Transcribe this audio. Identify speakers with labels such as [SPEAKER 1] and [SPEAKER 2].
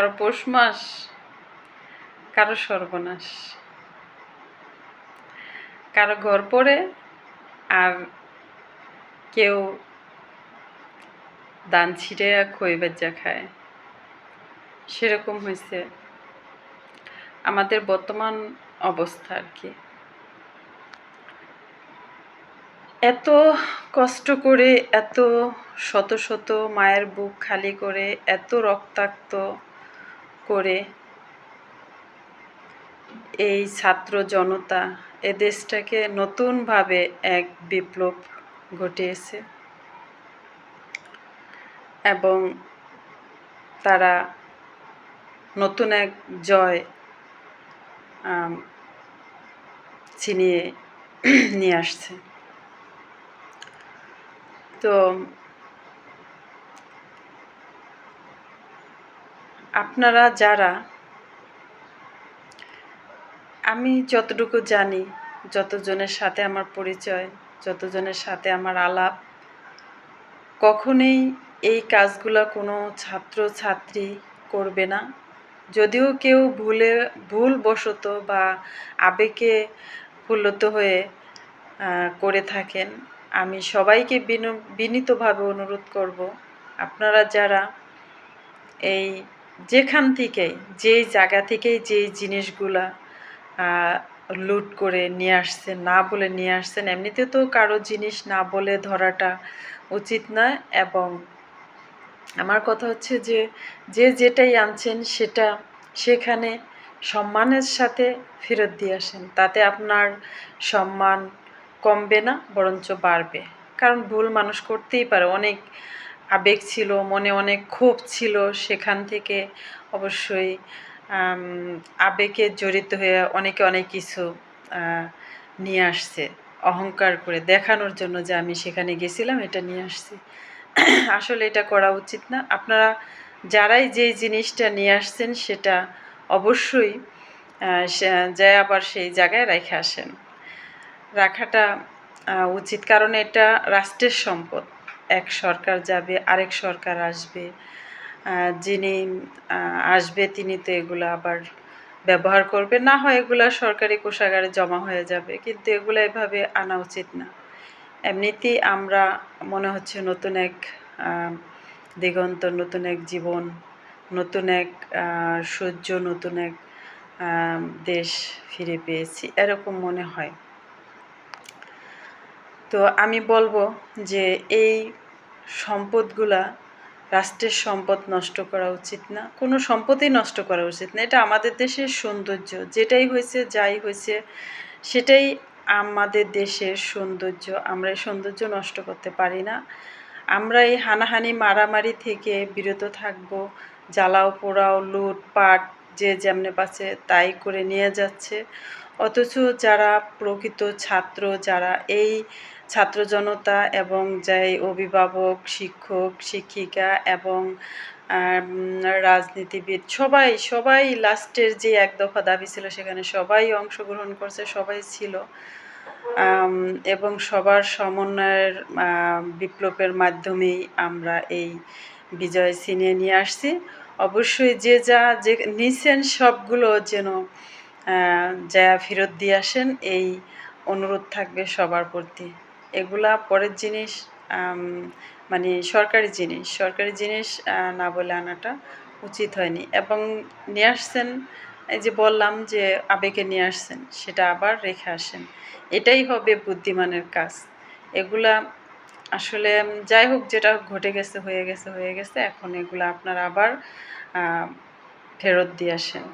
[SPEAKER 1] কারও পৌষ মাস, কারও সর্বনাশ। কারও ঘর পড়ে আর কেউ দান ছিঁড়ে খই বেজা খায়। সেরকম হয়েছে আমাদের বর্তমান অবস্থা আর কি। এত কষ্ট করে, এত শত শত মায়ের বুক খালি করে, এত রক্তাক্ত করে এই ছাত্র জনতা এ দেশটাকে নতুনভাবে এক বিপ্লব ঘটিয়েছে। এবং তারা নতুন এক জয় ছিনিয়ে নিয়ে আসছে। তো আপনারা যারা, আমি যতটুকু জানি, যতজনের সাথে আমার পরিচয়, যতজনের সাথে আমার আলাপ, কখনোই এই কাজগুলো কোনো ছাত্র ছাত্রী করবে না। যদিও কেউ ভুলে, ভুলবশত বা আবেগে ফুল্লত হয়ে করে থাকেন, আমি সবাইকে বিনীতভাবে অনুরোধ করব, আপনারা যারা এই যেখান থেকেই, যেই জায়গা থেকেই যেই জিনিসগুলা লুট করে নিয়ে আসছেন, না বলে নিয়ে আসছেন, এমনিতে তো কারও জিনিস না বলে ধরাটা উচিত নয় এবং আমার কথা হচ্ছে যে যে যেটাই আনছেন সেটা সেখানে সম্মানের সাথে ফেরত দিয়ে আসেন। তাতে আপনার সম্মান কমবে না, বরঞ্চ বাড়বে। কারণ ভুল মানুষ করতেই পারে। অনেক আবেগ ছিল, মনে অনেক ক্ষোভ ছিল সেখান থেকে অবশ্যই আবেগে জড়িত হয়ে অনেকে অনেক কিছু নিয়ে আসছে। অহংকার করে দেখানোর জন্য যে আমি সেখানে গেছিলাম, এটা নিয়ে আসছি। আসলে এটা করা উচিত না। আপনারা যারাই যেই জিনিসটা নিয়ে আসছেন সেটা অবশ্যই যায় আবার সেই জায়গায় রেখে আসেন। রাখাটা উচিত। কারণ এটা রাষ্ট্রের সম্পদ। এক সরকার যাবে, আরেক সরকার আসবে। যিনি আসবে তিনি তো এগুলো আবার ব্যবহার করবে। না হয় এগুলো সরকারি কোষাগারে জমা হয়ে যাবে, কিন্তু এগুলো এভাবে আনা উচিত না। এমনিতেই আমরা, মনে হচ্ছে নতুন এক দিগন্ত, নতুন এক জীবন, নতুন এক সূর্য, নতুন এক দেশ ফিরে পেয়েছি, এরকম মনে হয়। তো আমি বলব যে এই সম্পদগুলা রাষ্ট্রের সম্পদ নষ্ট করা উচিত না। কোনো সম্পদই নষ্ট করা উচিত না। এটা আমাদের দেশের সৌন্দর্য। যেটাই হয়েছে, যাই হয়েছে, সেটাই আমাদের দেশের সৌন্দর্য। আমরা এই সৌন্দর্য নষ্ট করতে পারি না। আমরা এই হানাহানি, মারামারি থেকে বিরত থাকব। জ্বালাও, পোড়াও লুটপাট যে যেমনে পাচ্ছে তাই করে নিয়ে যাচ্ছে। অথচ যারা প্রকৃত ছাত্র, যারা এই ছাত্র জনতা এবং যাই অভিভাবক, শিক্ষক, শিক্ষিকা এবং রাজনীতিবিদ, সবাই সবাই লাস্টের যে এক দফা দাবি ছিল সেখানে সবাই অংশগ্রহণ করছে, সবাই ছিল। এবং সবার সমন্বয়ের বিপ্লবের মাধ্যমেই আমরা এই বিজয় ছিনিয়ে নিয়ে আসছি। অবশ্যই যে যা, যে নিছেন সবগুলো যেন যা ফেরত দিয়ে আসেন, এই অনুরোধ থাকবে সবার প্রতি। এগুলা পরের জিনিস মানে সরকারি জিনিস। সরকারি জিনিস না বলে আনাটা উচিত হয়নি। এবং নিয়ে আসছেন, এই যে বললাম যে আবেগে নিয়ে আসছেন, সেটা আবার রেখে আসেন। এটাই হবে বুদ্ধিমানের কাজ। এগুলা আসলে যাই হোক, যেটা ঘটে গেছে, হয়ে গেছে হয়ে গেছে, এখন এগুলো আপনার আবার ফেরত দিয়ে আসেন।